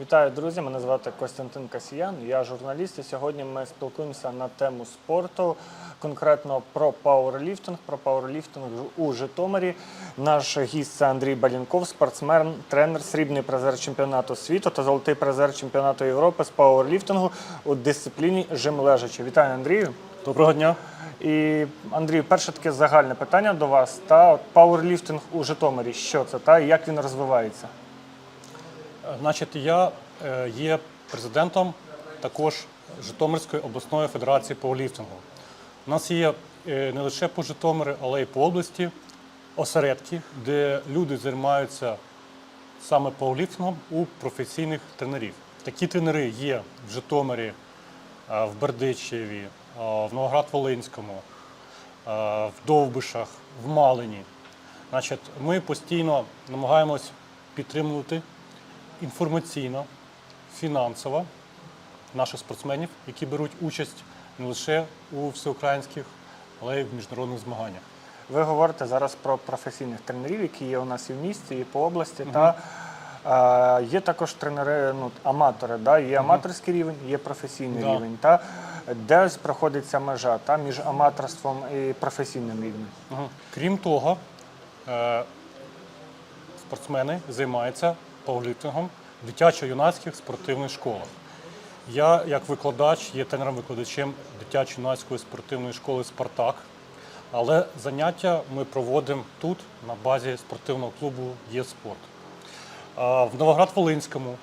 Вітаю, друзі! Мене звати Костянтин Касіян. Я журналіст. І сьогодні ми спілкуємося на тему спорту, конкретно про пауерліфтинг, про пауерліфтинг у Житомирі. Наш гість це Андрій Балінков, спортсмен, тренер, срібний призер чемпіонату світу та золотий призер чемпіонату Європи з пауерліфтингу у дисципліні жим лежачи. Вітаю, Андрію! Доброго дня. І Андрію, перше таке загальне питання до вас. Та от пауерліфтинг у Житомирі. Що це та і як він розвивається? Значить, я е, є президентом також Житомирської обласної федерації пауерліфтингу. У нас є е, не лише по Житомирі, але й по області осередки, де люди займаються саме пауерліфтингом у професійних тренерів. Такі тренери є в Житомирі, е, в Бердичеві, в Новоград-Волинському, в Довбишах, в Малині. Значить, ми постійно намагаємось підтримувати інформаційно, фінансово наших спортсменів, які беруть участь не лише у всеукраїнських, але й в міжнародних змаганнях. Ви говорите зараз про професійних тренерів, які є у нас і в місті, і по області. Та е, є також тренери, ну аматори. Да? Є аматорський рівень, є професійний Да. рівень. Та де проходить ця межа та між аматорством і професійним рівнем? Крім того, е, спортсмени займаються пауерліфтингом дитячо-юнацьких спортивних школах. Я, як викладач, є тренером-викладачем дитячо-юнацької спортивної школи Спартак. Але заняття ми проводимо тут, на базі спортивного клубу є спорт. А В Новоград-Волинському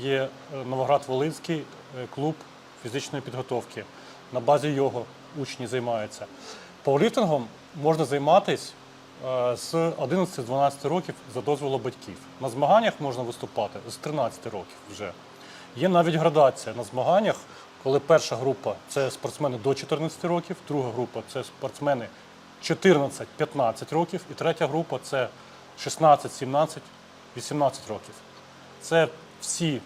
є е, Новоград-Волинський е, клуб фізичної підготовки. На базі його учні займаються. Пауерліфтингом можна займатися з 11-12 років за дозволу батьків. На змаганнях можна виступати з 13 років вже. Є навіть градація на змаганнях, коли перша група це спортсмени до 14 років, друга група це спортсмени 14-15 років, і третя група це 16, 17, 18 років. Це всі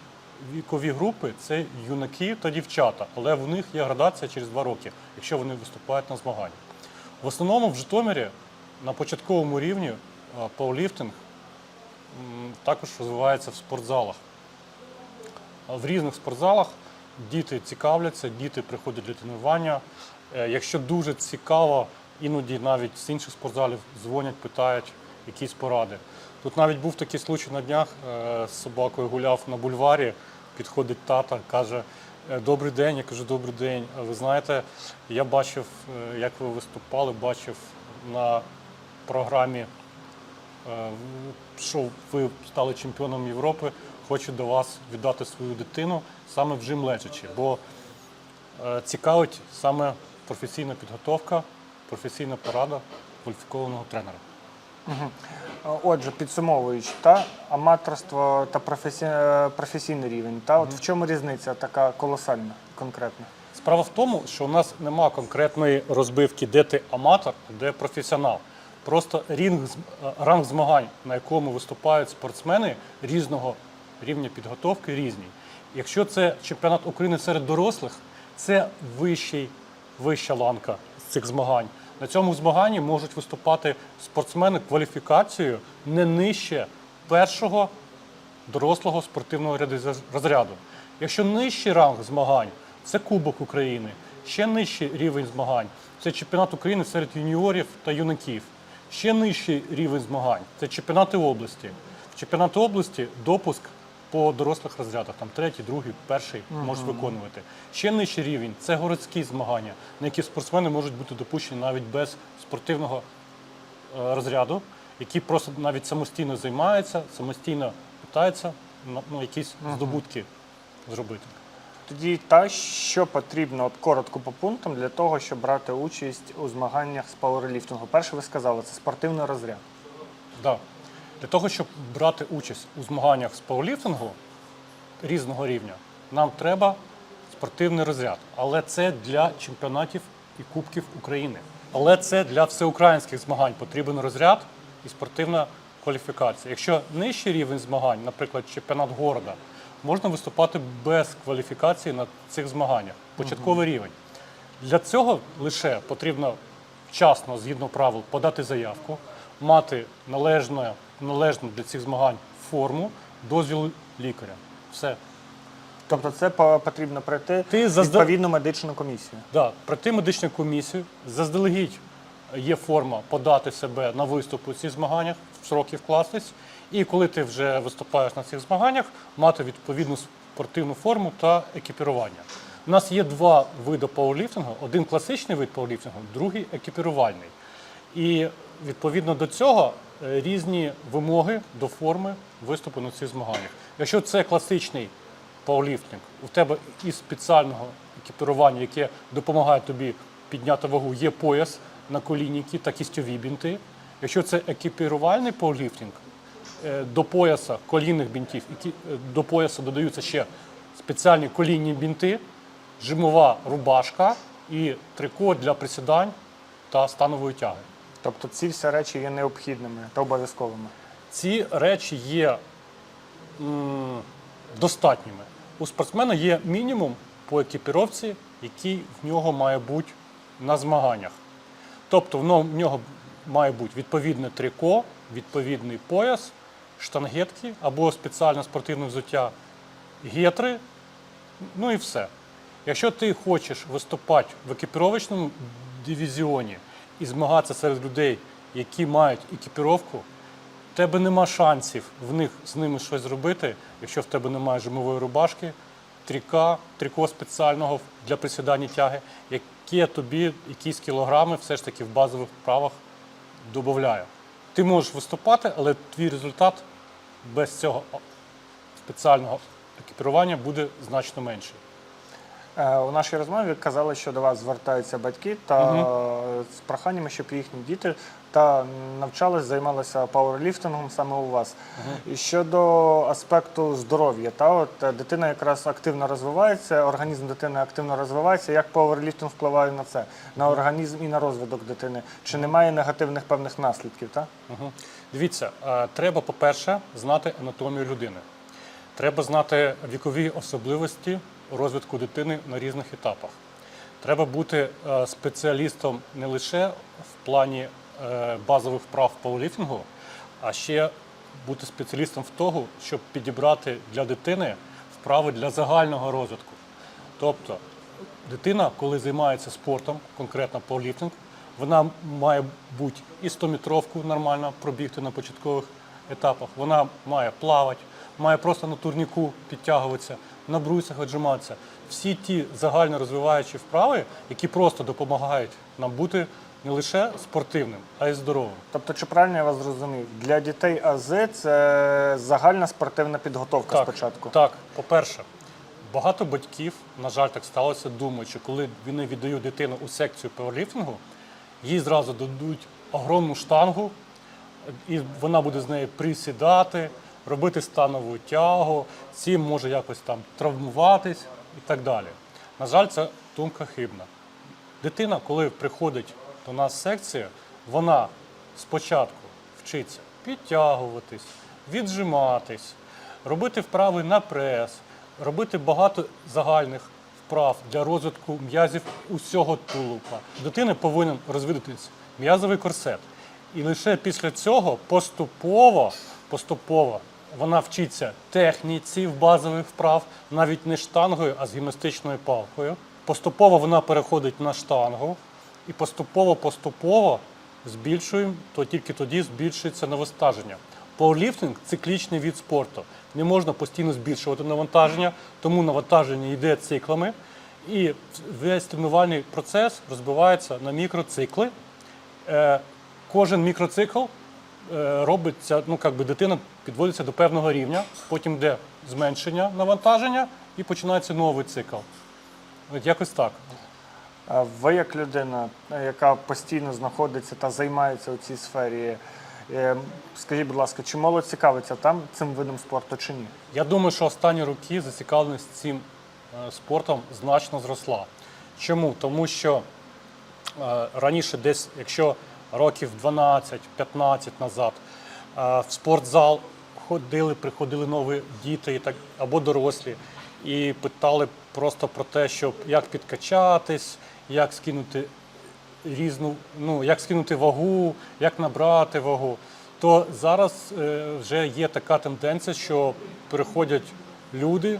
вікові групи, це юнаки та дівчата, але в них є градація через 2 роки, якщо вони виступають на змаганнях. В основному в Житомирі на початковому рівні пауерліфтинг також розвивається в спортзалах. В різних спортзалах діти цікавляться, діти приходять для тренування. Е, Якщо дуже цікаво, іноді навіть з інших спортзалів дзвонять, питають якісь поради. Тут навіть був такий случай на днях, е, з собакою гуляв на бульварі, підходить тата, каже, «Е, добрий день, я кажу, добрий день. Ви знаєте, я бачив, як ви виступали, бачив на програмі Е, що ви стали чемпіоном Європи, хочу до вас віддати свою дитину саме в жим лежачи, бо е, цікавить саме професійна підготовка, професійна порада кваліфікованого тренера. Е, Отже, підсумовуючи, та аматорство та професі... професійний рівень. Та от в чому різниця така колосальна, конкретна? Справа в тому, що у нас нема конкретної розбивки, де ти аматор, де професіонал. Просто рінг, е, ранг змагань, на якому виступають спортсмени різного рівня підготовки, різні. Якщо це чемпіонат України серед дорослих, це вищий, вища ланка цих змагань. На цьому змаганні можуть виступати спортсмени кваліфікацією не нижче першого дорослого спортивного розряду. Якщо нижчий ранг змагань це Кубок України, ще нижчий рівень змагань це чемпіонат України серед юніорів та юнаків. Ще нижчий рівень змагань це чемпіонати області. В чемпіонати області допуск по дорослих розрядах, там третій, другий, перший можуть виконувати. Ще нижчий рівень це городські змагання, на які спортсмени можуть бути допущені навіть без спортивного е, розряду, які просто навіть самостійно займаються, самостійно питаються ну, ну, якісь здобутки зробити. Тоді та що потрібно от коротко по пунктам для того, щоб брати участь у змаганнях з пауерліфтингу? Перше, ви сказали, це спортивний розряд. Да. Для того, щоб брати участь у змаганнях з пауерліфтингу різного рівня, нам треба спортивний розряд. Але це для чемпіонатів і Кубків України. Але це для всеукраїнських змагань потрібен розряд і спортивна кваліфікація. Якщо нижчий рівень змагань, наприклад, чемпіонат города, можна виступати без кваліфікації на цих змаганнях. Початковий рівень. Для цього лише потрібно вчасно, згідно правил, подати заявку, мати належну, належну для цих змагань форму, дозвіл лікаря. Все. Тобто це по- потрібно пройти Ти заздал- відповідну медичну комісію. Да, пройти медичну комісію, заздалегідь є форма подати себе на виступ у цих змаганнях, в сроки вкластись. І коли ти вже виступаєш на цих змаганнях, мати відповідну спортивну форму та екіпірування. У нас є два види пауерліфтингу: один класичний вид пауерліфтингу, другий екіпірувальний. І відповідно до цього е, різні вимоги до форми виступу на цих змаганнях. Якщо це класичний пауерліфтинг, у тебе із спеціального екіпірування, яке допомагає тобі підняти вагу, є пояс на колінніки та кістьові бінти. Якщо це екіпірувальний пауерліфтинг, до пояса колінних бінтів, які е, до пояса додаються ще спеціальні колінні бінти, жимова рубашка і трико для присідань та станової тяги. Тобто ці всі речі є необхідними та обов'язковими. Ці речі є м, достатніми. У спортсмена є мінімум по екіпіровці, який в нього має бути на змаганнях. Тобто в нього має бути відповідне трико, відповідний пояс, штангетки або спеціальне спортивне взуття, гетри, ну і все. Якщо ти хочеш виступати в екіпіровочному дивізіоні і змагатися серед людей, які мають екіпіровку, в тебе нема шансів в них з ними щось зробити, якщо в тебе немає жимової рубашки, тріка, тріко спеціального для присідання тяги, яке тобі якісь кілограми все ж таки в базових вправах додає. Ти можеш виступати, але твій результат без цього спеціального екіпірування буде значно менший. Е, У нашій розмові казали, що до вас звертаються батьки та е, з проханнями, щоб їхні діти та навчались, займалися пауерліфтингом саме у вас. І щодо аспекту здоров'я, та от е, дитина якраз активно розвивається, організм дитини активно розвивається. Як пауерліфтинг впливає на це, на організм і на розвиток дитини? Чи немає негативних певних наслідків? Та? Угу. Дивіться, е, треба, по-перше, знати анатомію людини. Треба знати вікові особливості розвитку дитини на різних етапах. Треба бути е, спеціалістом не лише в плані е, базових вправ пауерліфтингу, а ще бути спеціалістом в того, щоб підібрати для дитини вправи для загального розвитку. Тобто дитина, коли займається спортом, конкретно пауерліфтинг, вона має бути і 100-метровку нормально пробігти на початкових етапах. Вона має плавати, має просто на турніку підтягуватися, на брусях віджиматися. Всі ті загально розвиваючі вправи, які просто допомагають нам бути не лише спортивним, а й здоровим. Тобто, чи правильно я вас зрозумів? Для дітей АЗ це загальна спортивна підготовка спочатку. Так, по-перше, багато батьків, на жаль, так сталося, думають, що коли вони віддають дитину у секцію пауерліфтингу, їй зразу дадуть огромну штангу, і вона буде з нею присідати, робити станову тягу, цим може якось там травмуватись і так далі. На жаль, це думка хибна. Дитина, коли приходить до нас в секцію, вона спочатку вчиться підтягуватись, віджиматись, робити вправи на прес, робити багато загальних вправ для розвитку м'язів усього тулупа. Дитини повинен розвинутися м'язовий корсет. І лише після цього поступово, поступово вона вчиться техніці в базових вправ, навіть не штангою, а з гімнастичною палкою. Поступово вона переходить на штангу, і поступово-поступово збільшуємо, то тільки тоді збільшується навантаження. Пауерліфтинг – циклічний від спорту. Не можна постійно збільшувати навантаження, тому навантаження йде циклами. І весь тренувальний процес розбивається на мікроцикли. Е, Кожен мікроцикл робиться, ну як би дитина підводиться до певного рівня, потім йде зменшення навантаження і починається новий цикл. От якось так. А Ви як людина, е, яка постійно знаходиться та займається у цій сфері, е, скажіть, будь ласка, чи молодь цікавиться там цим видом спорту чи ні? Я думаю, що останні роки зацікавленість цим е, спортом значно зросла. Чому? Тому що е, раніше, десь, якщо років 12-15 назад, е, в спортзал ходили, приходили нові діти або дорослі, і питали просто про те, щоб як підкачатись, як скинути різну, ну як скинути вагу, як набрати вагу. То зараз е, вже є така тенденція, що приходять люди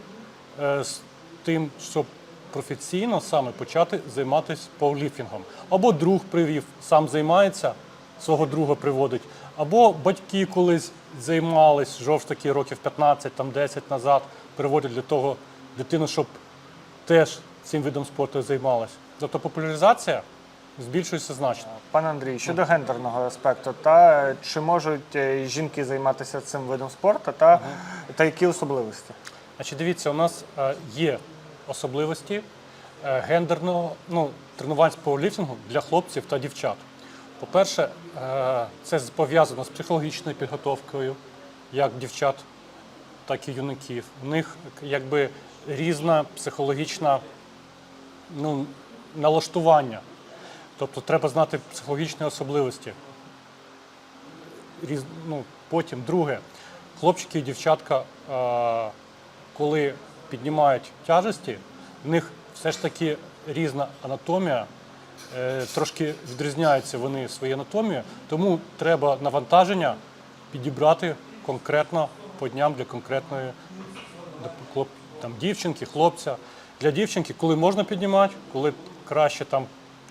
е, з тим, щоб професійно саме почати займатися пауерліфтингом. Або друг привів, сам займається, свого друга приводить, або батьки колись займались жовж таки років 15, там 10 назад, приводять для того дитину, щоб теж цим видом спорту займалась. Тобто популяризація збільшується значно. Пане Андрій, щодо гендерного аспекту, та чи можуть е, жінки займатися цим видом спорту, та, та які особливості? Значить, дивіться, у нас е, є особливості е, гендерного ну, тренувань з пауерліфтингу для хлопців та дівчат. По-перше, е, це пов'язано з психологічною підготовкою, як дівчат, так і юнаків. У них якби різна психологічна ну, налаштування. Тобто треба знати психологічні особливості. Різ, ну, потім, друге, хлопчики і дівчатка, е, коли піднімають тяжесті, в них все ж таки різна анатомія, е, трошки відрізняються вони своєю анатомією, тому треба навантаження підібрати конкретно по дням для конкретної там, дівчинки, хлопця. Для дівчинки, коли можна піднімати, коли краще там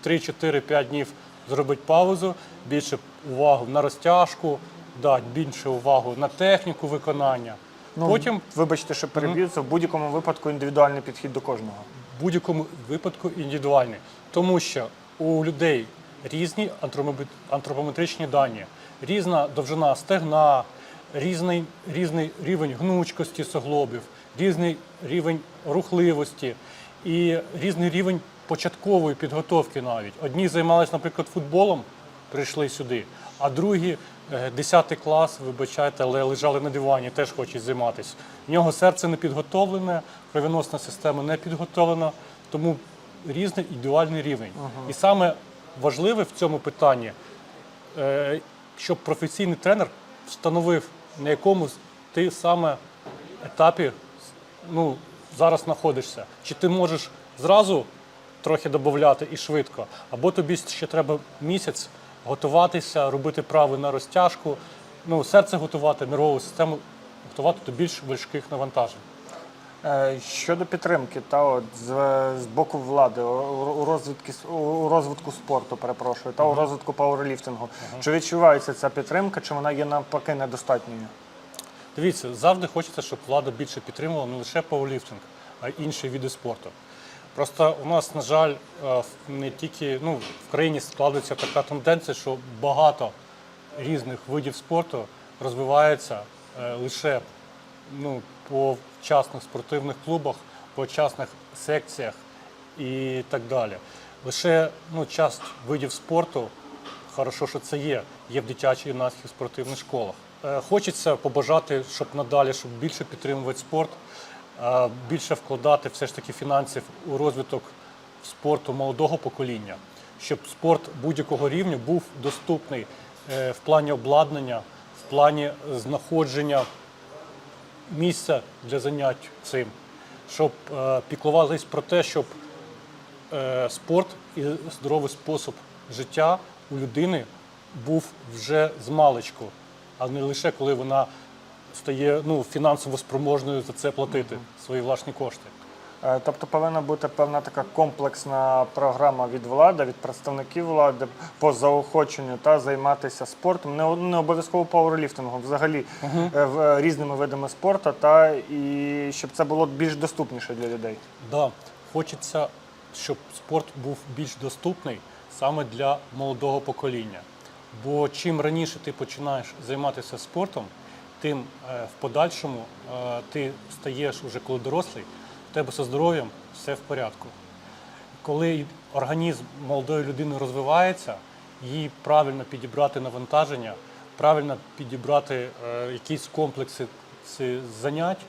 3-4-5 днів зробити паузу, більше увагу на розтяжку, дати більше увагу на техніку виконання. Потім Вибачте, що переб'ю, це в будь-якому випадку індивідуальний підхід до кожного. в будь-якому випадку індивідуальний, тому що у людей різні антропометри- антропометричні дані, різна довжина стегна, різний, різний рівень гнучкості суглобів, різний рівень рухливості і різний рівень початкової підготовки навіть. Одні займалися, наприклад, футболом, прийшли сюди, а другі 10 клас, вибачайте, але лежали на дивані, теж хочуть займатися. В нього серце не підготовлене, кровоносна система не підготовлена, тому різний індивідуальний рівень. І саме важливе в цьому питанні, е, щоб професійний тренер встановив, на якому ти саме етапі ну, зараз знаходишся. Чи ти можеш зразу трохи додати і швидко, або тобі ще треба місяць готуватися, робити прави на розтяжку, ну, серце готувати, нервову систему готувати до більш важких навантажень. Е, Щодо підтримки, та от з, з боку влади у, розвитку у розвитку спорту, перепрошую, та у розвитку пауерліфтингу. Чи відчувається ця підтримка, чи вона є навпаки недостатньою? Дивіться, завжди хочеться, щоб влада більше підтримувала не лише пауерліфтинг, а й інші види спорту. Просто у нас, на жаль, е, не тільки ну, в країні складається така тенденція, що багато різних видів спорту розвивається е, лише ну, по частних спортивних клубах, по частних секціях і так далі. Лише ну, часть видів спорту Хорошо, що це є. Є в дитячих юнацьких спортивних школах. Е, Хочеться побажати, щоб надалі, щоб більше підтримувати спорт, більше вкладати все ж таки фінансів у розвиток спорту молодого покоління, щоб спорт будь-якого рівня був доступний е, в плані обладнання, в плані знаходження місця для занять цим, щоб е, піклувались про те, щоб е, спорт і здоровий спосіб життя у людини був вже з маличку, а не лише коли вона стає ну, фінансово спроможною за це платити свої власні кошти. Е, Тобто повинна бути певна така комплексна програма від влади, від представників влади по заохоченню та займатися спортом, не, не обов'язково пауерліфтингом, взагалі е, в- е, різними видами спорту, та і щоб це було більш доступніше для людей. Да, хочеться, щоб спорт був більш доступний саме для молодого покоління. Бо чим раніше ти починаєш займатися спортом, тим е, в подальшому е, ти стаєш уже коли дорослий, в тебе зі здоров'ям все в порядку. Коли організм молодої людини розвивається, їй правильно підібрати навантаження, правильно підібрати е, якісь комплекси занять,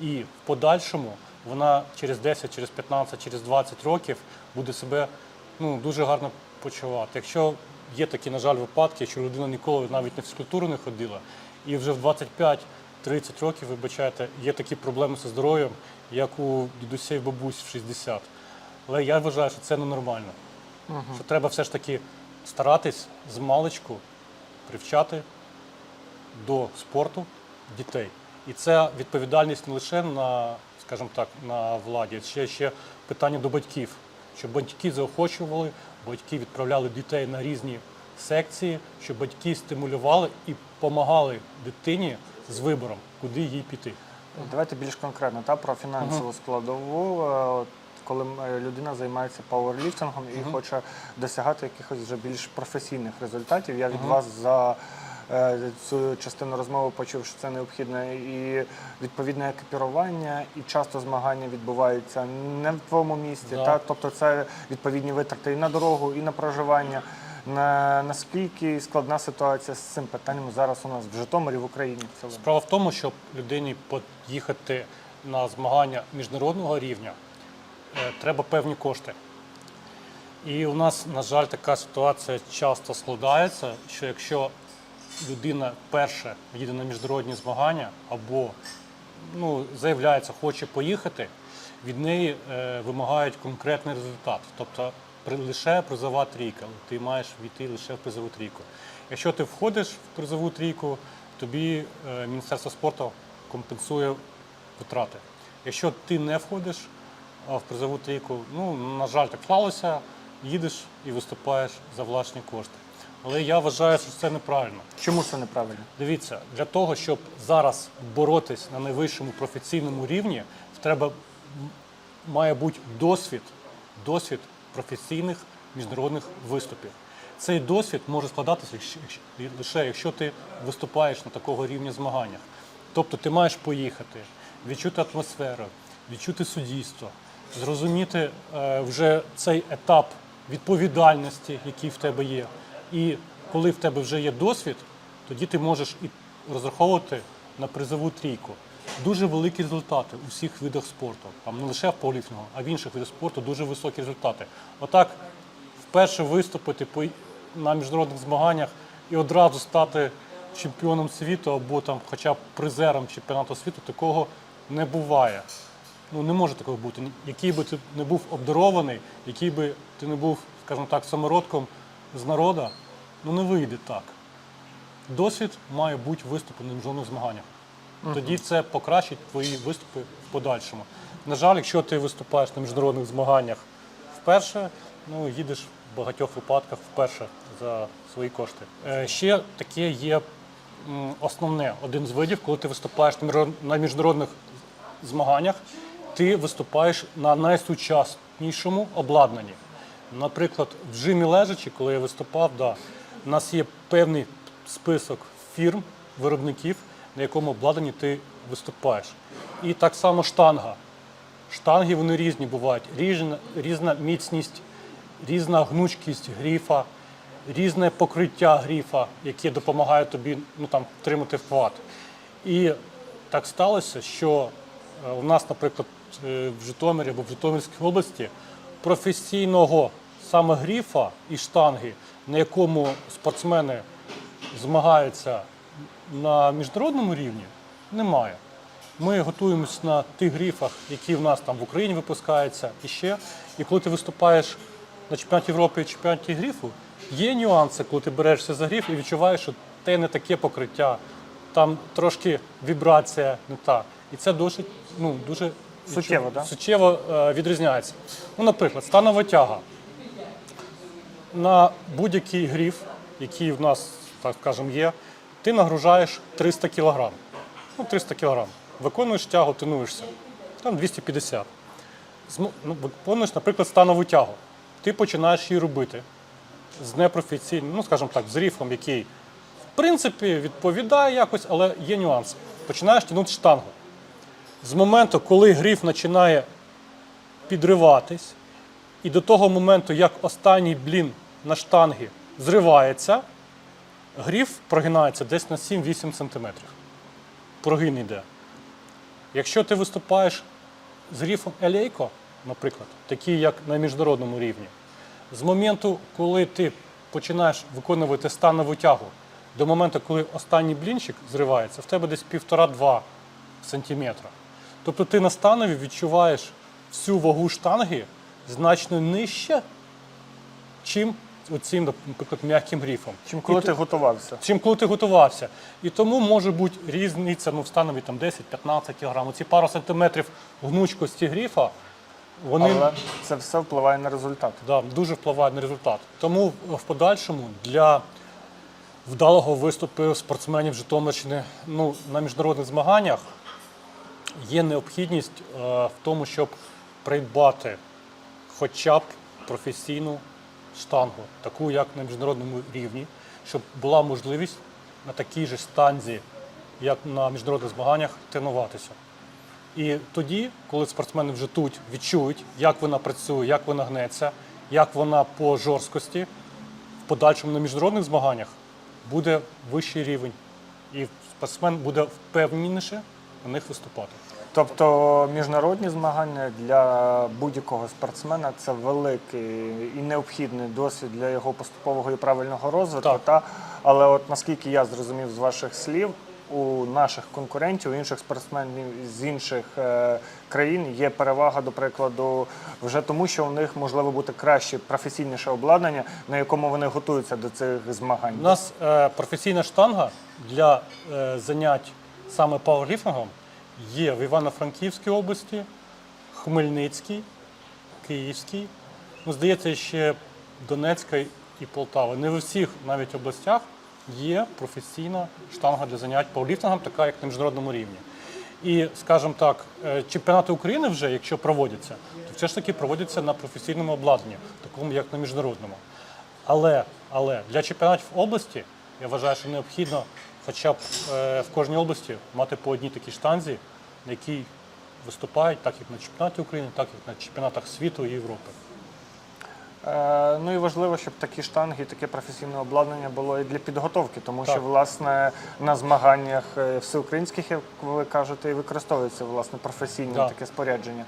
і в подальшому вона через 10, через 15, через 20 років буде себе ну, дуже гарно почувати. Якщо є такі, на жаль, випадки, що людина ніколи навіть на фізкультуру не ходила, і вже в 25-30 років, вибачайте, є такі проблеми зі здоров'ям, як у дідусей бабусь в 60. Але я вважаю, що це ненормально. Що треба все ж таки старатись з маличку привчати до спорту дітей. І це відповідальність не лише на скажімо так, на владі. Ще ще питання до батьків, щоб батьки заохочували, батьки відправляли дітей на різні секції, щоб батьки стимулювали і допомагали дитині з вибором, куди їй піти. Давайте більш конкретно та про фінансову складову. Е, от Коли е, людина займається пауерліфтингом і хоче досягати якихось вже більш професійних результатів, я від вас за е, цю частину розмови почув, що це необхідно і відповідне екіпірування, і часто змагання відбуваються не в твоєму місці. Да. Та тобто це відповідні витрати і на дорогу, і на проживання. На наскільки складна ситуація з цим питанням зараз у нас в Житомирі в Україні? Справа в тому, щоб людині поїхати на змагання міжнародного рівня, е, треба певні кошти. І у нас, на жаль, така ситуація часто складається, що якщо людина перше їде на міжнародні змагання або ну, заявляється, хоче поїхати, від неї е, вимагають конкретний результат. Тобто лише призова трійка, ти маєш війти лише в призову трійку. Якщо ти входиш в призову трійку, тобі е, Міністерство спорту компенсує витрати. Якщо ти не входиш в призову трійку, ну, на жаль, так склалося, їдеш і виступаєш за власні кошти. Але я вважаю, що це неправильно. Чому це неправильно? Дивіться, для того, щоб зараз боротись на найвищому професійному рівні, треба має бути досвід, досвід професійних міжнародних виступів. Цей досвід може складатися лише якщо ти виступаєш на такого рівня змаганнях. Тобто ти маєш поїхати, відчути атмосферу, відчути суддівство, зрозуміти е, вже цей етап відповідальності, який в тебе є. І коли в тебе вже є досвід, тоді ти можеш і розраховувати на призову трійку. Дуже великі результати у всіх видах спорту, там не лише в пауерліфтингу, а в інших видах спорту дуже високі результати. Отак, вперше виступити на міжнародних змаганнях і одразу стати чемпіоном світу або там, хоча б призером чемпіонату світу, такого не буває. Ну не може такого бути. Який би ти не був обдарований, який би ти не був, скажімо так, самородком з народа, ну не вийде так. Досвід має бути виступу на міжнародних змаганнях. Тоді це покращить твої виступи в подальшому. На жаль, якщо ти виступаєш на міжнародних змаганнях вперше, ну їдеш в багатьох випадках вперше за свої кошти. Е, ще таке є основне, один з видів, коли ти виступаєш на на міжнародних змаганнях, ти виступаєш на найсучаснішому обладнанні. Наприклад, в жимі лежачі, коли я виступав, да, у нас є певний список фірм, виробників, на якому обладнанні ти виступаєш. І так само штанга. Штанги вони різні бувають, різна, різна міцність, різна гнучкість гріфа, різне покриття гріфа, яке допомагає тобі ну, там, втримати вхват. І так сталося, що е, у нас, наприклад, е, в Житомирі або в Житомирській області професійного саме гріфа і штанги, на якому спортсмени змагаються на міжнародному рівні, немає. Ми готуємося на тих гріфах, які в нас там в Україні випускаються і ще. І коли ти виступаєш на чемпіонаті Європи і чемпіонаті гріфу, є нюанси, коли ти берешся за гріф і відчуваєш, що те не таке покриття, там трошки вібрація не та. І це досить, ну, дуже Суттєво, да? суттєво е, відрізняється. Ну, наприклад, станова тяга. На будь-який гріф, який в нас, так скажемо, є, ти нагружаєш 300 кг. Ну, 300 кг. Виконуєш тягу, тренуєшся. Там 250. Зм- ну, виконуєш, наприклад, станову тягу. Ти починаєш її робити з непрофесійним, ну, скажімо так, з ріфом, який, в принципі, відповідає якось, але є нюанси. Починаєш тягнути штангу. З моменту, коли гріф починає підриватись, і до того моменту, як останній блін на штангі зривається, гріф прогинається десь на 7-8 см. Прогин йде. Якщо ти виступаєш з гріфом елейко, наприклад, такий як на міжнародному рівні, з моменту, коли ти починаєш виконувати станову тягу, до моменту, коли останній блінчик зривається, в тебе десь 1,5-2 сантиметра. Тобто ти на станові відчуваєш всю вагу штанги значно нижче, чим оцим, наприклад, м'яким грифом. Чим коли ти готувався? чим коли ти готувався. І тому може бути різниця ну, в станові там 10-15 кг. Ці пару сантиметрів гнучкості грифа, вони Але це все впливає на результат. да, дуже впливають на результат. Тому в подальшому для вдалого виступу спортсменів Житомирщини ну, на міжнародних змаганнях є необхідність е, в тому, щоб придбати хоча б професійну штангу, таку як на міжнародному рівні, щоб була можливість на такій же штанзі, як на міжнародних змаганнях, тренуватися. І тоді, коли спортсмени вже тут відчують, як вона працює, як вона гнеться, як вона по жорсткості, в подальшому на міжнародних змаганнях буде вищий рівень. І спортсмен буде впевненіше на них виступати. Тобто міжнародні змагання для будь-якого спортсмена це великий і необхідний досвід для його поступового і правильного розвитку. Так. Та? Але от наскільки я зрозумів з ваших слів, у наших конкурентів, у інших спортсменів з інших е, країн є перевага, до прикладу, вже тому, що у них можливо бути краще, професійніше обладнання, на якому вони готуються до цих змагань. У нас е, професійна штанга для е, занять саме пауерліфтингом є в Івано-Франківській області, Хмельницькій, Київській. Ну, здається, ще Донецька і Полтава. Не в усіх навіть областях є професійна штанга для занять пауерліфтингом, така як на міжнародному рівні. І, скажімо так, е, чемпіонати України вже, якщо проводяться, то все ж таки проводяться на професійному обладнанні, такому як на міжнародному. Але, але для чемпіонатів області я вважаю, що необхідно хоча б е, в кожній області мати по одній такій штанзі, на якій виступають так як на чемпіонаті України, так як на чемпіонатах світу і Європи. Е, Ну і важливо, щоб такі штанги, таке професійне обладнання було і для підготовки, тому Так. що власне на змаганнях е, всеукраїнських, як ви кажете, і використовується власне професійне Так. таке спорядження.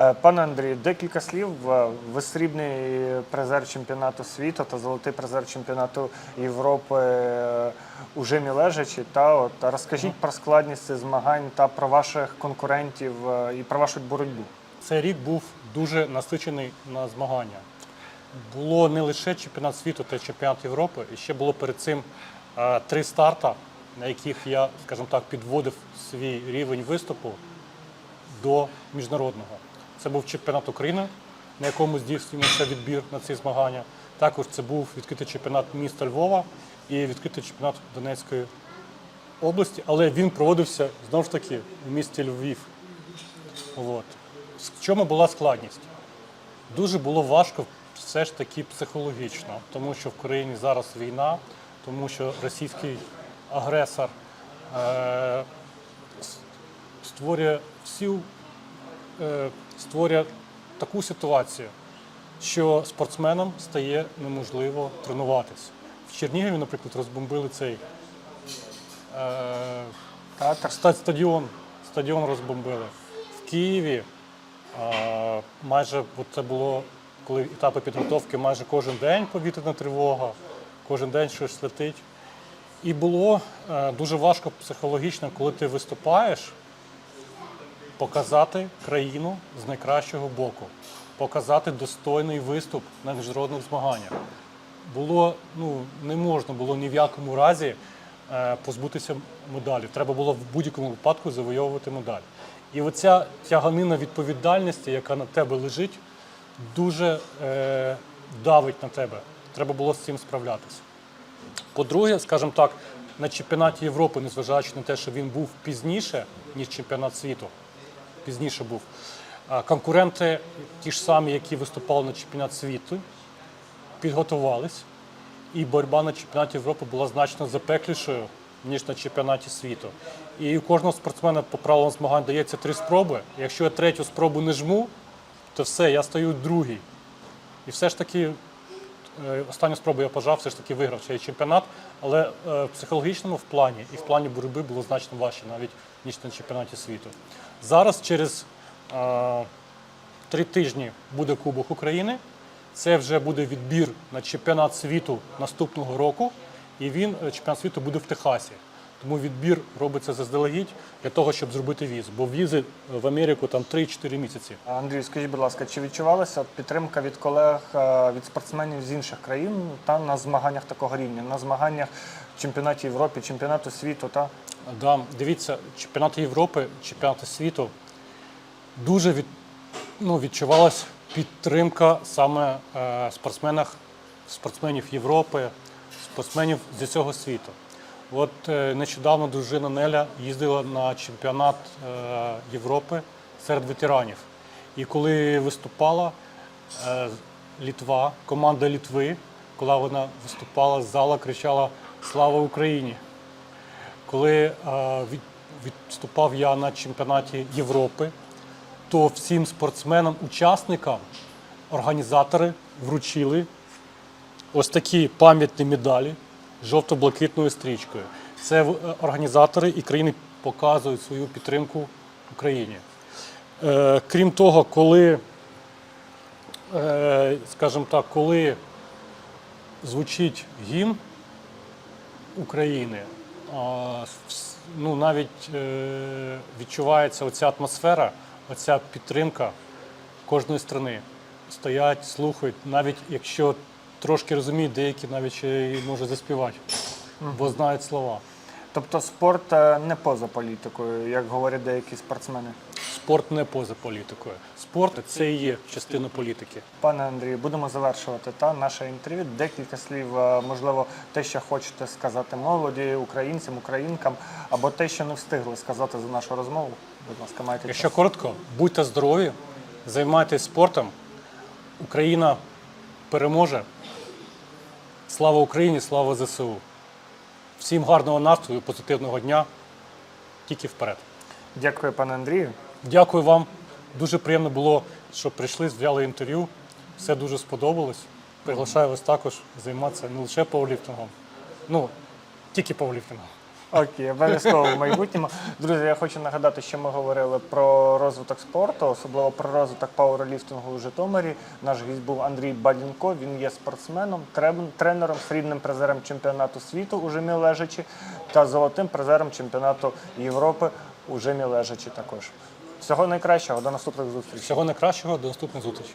Е, Пане Андрію, декілька слів. Е, Ви срібний призер чемпіонату світу та золотий призер чемпіонату Європи е, у жимі лежачі. Та от розкажіть про складність цих змагань та про ваших конкурентів і про вашу боротьбу. Цей рік був дуже насичений на змагання. Було не лише чемпіонат світу та чемпіонат Європи, і ще було перед цим три старта, на яких я, скажімо так, підводив свій рівень виступу до міжнародного. Це був чемпіонат України, на якому здійснювався відбір на ці змагання. Також це був відкритий чемпіонат міста Львова і відкритий чемпіонат Донецької області, але він проводився знову ж таки в місті Львів. От. В чому була складність? Дуже було важко все ж таки психологічно, тому що в країні зараз війна, тому що російський агресор е, створює всю е, створює таку ситуацію, що спортсменам стає неможливо тренуватись. В Чернігові, наприклад, розбомбили цей е, Стадіон, стадіон розбомбили. В Києві а, майже от це було, коли етапи підготовки, майже кожен день повітряна тривога, кожен день щось летить. І було е, дуже важко психологічно, коли ти виступаєш, показати країну з найкращого боку, показати достойний виступ на міжнародних змаганнях. Було ну не можна було ні в якому разі е, позбутися медалі. Треба було в будь-якому випадку завойовувати медаль. І оця тяганина відповідальності, яка на тебе лежить, дуже е, давить на тебе. Треба було з цим справлятися. По-друге, скажімо так, на чемпіонаті Європи, незважаючи на те, що він був пізніше, ніж чемпіонат світу, пізніше був. Конкуренти, ті ж самі, які виступали на чемпіонат світу, підготувались, і боротьба на чемпіонаті Європи була значно запеклішою, ніж на чемпіонаті світу. І у кожного спортсмена по правилам змагань дається три спроби. Якщо я третю спробу не жму, то все, я стаю другий. І все ж таки, е, останню спробу я пожав, все ж таки виграв цей чемпіонат, але е, в психологічному в плані і в плані боротьби було значно важче навіть, ніж на чемпіонаті світу. Зараз через е, три тижні буде Кубок України. Це вже буде відбір на чемпіонат світу наступного року, і він е, чемпіонат світу буде в Техасі. Тому відбір робиться заздалегідь для того, щоб зробити віз. Бо візи в Америку там 3-4 місяці. Андрій, скажіть, будь ласка, чи відчувалася підтримка від колег е, від спортсменів з інших країн та на змаганнях такого рівня, на змаганнях чемпіонаті Європи, чемпіонату світу та Да, дивіться, чемпіонати Європи, чемпіонати світу дуже від, ну, відчувалась підтримка саме е, спортсменах, спортсменів Європи, спортсменів з усього світу. От е, нещодавно дружина Неля їздила на чемпіонат е, Європи серед ветеранів. І коли виступала е, Літва, команда Літви, коли вона виступала з зала, кричала Слава Україні! Коли е, від, відступав я на чемпіонаті Європи, то всім спортсменам, учасникам, організатори вручили ось такі пам'ятні медалі жовто-блакитною стрічкою. Це е, організатори і країни показують свою підтримку Україні. Е, крім того, коли, скажімо так, коли звучить гімн України, ну, навіть е, відчувається оця атмосфера, оця підтримка кожної сторони. Стоять, слухають, навіть якщо трошки розуміють, деякі навіть ще й може заспівати, бо знають слова. тобто спорт е, не поза політикою, як говорять деякі спортсмени. Спорт не поза політикою. Спорт це і є частина політики. Пане Андрію, будемо завершувати та наше інтерв'ю. Декілька слів, е, можливо, те, що хочете сказати молоді, українцям, українкам, або те, що не встигли сказати за нашу розмову. Будь ласка, маєте Якщо час. коротко, будьте здорові, займайтесь спортом. Україна переможе. Слава Україні, слава ЗСУ. Всім гарного настрою, позитивного дня. Тільки вперед. Дякую, пане Андрію. Дякую вам. Дуже приємно було, що прийшли, взяли інтерв'ю. Все дуже сподобалось. Приглашаю вас також займатися не лише пауерліфтингом, ну тільки пауерліфтингом. Окей, обов'язково в майбутньому. Друзі, я хочу нагадати, що ми говорили про розвиток спорту, особливо про розвиток пауерліфтингу у Житомирі. Наш гість був Андрій Бадінко. Він є спортсменом, трен- тренером, срібним призером чемпіонату світу у жимі лежачі та золотим призером чемпіонату Європи у жимі лежачі також. Всього найкращого, до наступних зустрічей. Всього найкращого, до наступних зустрічей.